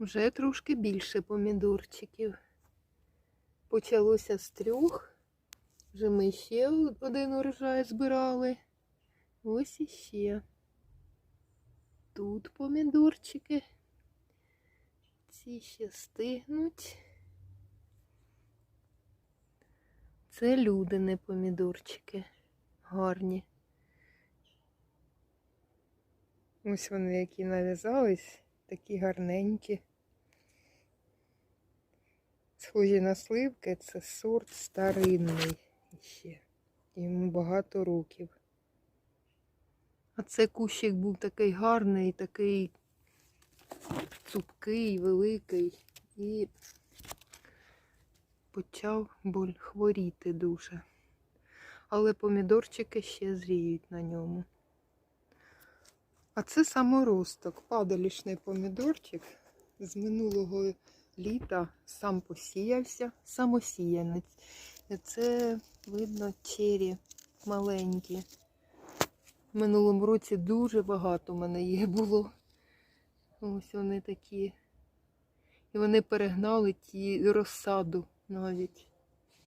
Вже трошки більше помідорчиків. Почалося з трьох. Вже ми ще один урожай збирали. Ось іще. Тут помідорчики. Ці ще стигнуть. Це людини помідорчики. Гарні. Ось вони які нав'язались, такі гарненькі. Схожі на сливки, це сорт старинний ще. Йому багато років. А це кущик був такий гарний, такий цупкий, великий і почав боль хворіти дуже. Але помідорчики ще зріють на ньому. А це саморосток, падалішний помідорчик з минулого літа сам посіявся, самосіянець. Це видно чері маленькі. В минулому році дуже багато в мене їх було. Ось вони такі. І вони перегнали ті розсаду навіть.